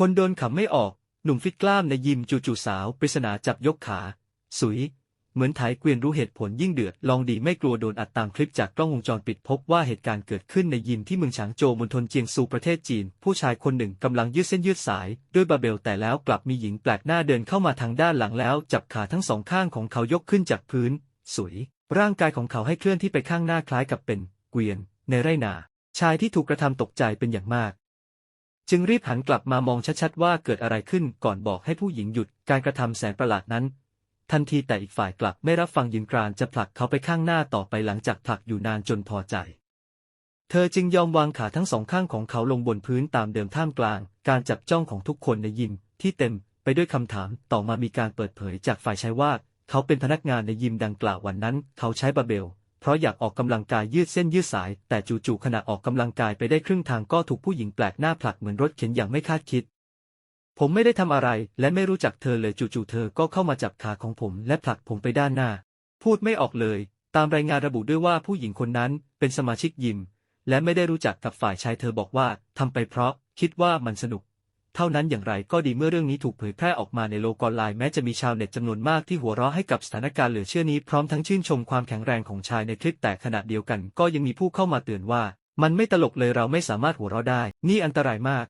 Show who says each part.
Speaker 1: คนโดนขำไม่ออก หนุ่มฟิตกล้ามในยิมจู่ๆสาวปริศนาจับยกขา สุย เหมือนไถเกวียนรู้เหตุผลยิ่งเดือด ลองดีไม่กลัวโดนอัดตามคลิปจากกล้องวงจรปิดพบว่าเหตุการณ์เกิดขึ้นในยิมที่เมืองฉางโจวมณฑลเจียงซูประเทศจีน ผู้ชายคนหนึ่งกำลังยืดเส้นยืดสาย ด้วยบาเบลแต่แล้วกลับมีหญิงแปลกหน้าเดินเข้ามาทางด้านหลังแล้ว จับขาทั้งสองข้างของเขายกขึ้นจากพื้นสวยร่างกายของเขาให้เคลื่อนที่ไปข้างหน้าคล้ายกับเป็น เกวียน ในไรนา ชายที่ถูกกระทำตกใจเป็นอย่างมาก จึงรีบหันกลับมามองชัดๆว่าเกิดอะไรขึ้นก่อนบอกให้ผู้หญิงหยุดการกระทำแสนประหลาดนั้น ทันทีแต่อีกฝ่ายกลับไม่รับฟังยืนกรานจะผลักเขาไปข้างหน้าต่อไปหลังจากผลักอยู่นานจนพอใจ เธอจึงยอมวางขาทั้งสองข้างของเขาลงบนพื้นตามเดิมท่ามกลาง การจับจ้องของทุกคนในยิมที่เต็มไปด้วยคำถามต่อมามีการเปิดเผยจากฝ่ายชายว่า เขาเป็นพนักงานในยิมดังกล่าววันนั้น เขาใช้บาเบล เพราะอยากออกกำลังกายยืดเส้นยืดสาย แต่จู่ๆขณะออกกำลังกายไปได้ครึ่งทางก็ถูกผู้หญิงแปลกหน้าผลักเหมือนรถเข็นอย่างไม่คาดคิด ผมไม่ได้ทำอะไรและไม่รู้จักเธอเลยจู่ๆเธอก็เข้ามาจับขาของผมและผลักผมไปด้านหน้า พูดไม่ออกเลย ตามรายงานระบุด้วยว่าผู้หญิงคนนั้นเป็นสมาชิกยิม และไม่ได้รู้จักกับฝ่ายชายเธอบอกว่าทำไปเพราะ คิดว่ามันสนุก เท่านั้นอย่างไรก็ดีเมื่อเรื่องนี้ถูกเผยแพร่ออกมาในโลกออนไลน์แม้จะมีชาวเน็ตจำนวนมากที่หัวเราะให้กับสถานการณ์เหลือเชื่อนี้พร้อมทั้งชื่นชมความแข็งแรงของชายในคลิปแต่ขณะเดียวกันก็ยังมีผู้เข้ามาเตือนว่า มันไม่ตลกเลยเราไม่สามารถหัวเราะได้ นี่อันตรายมาก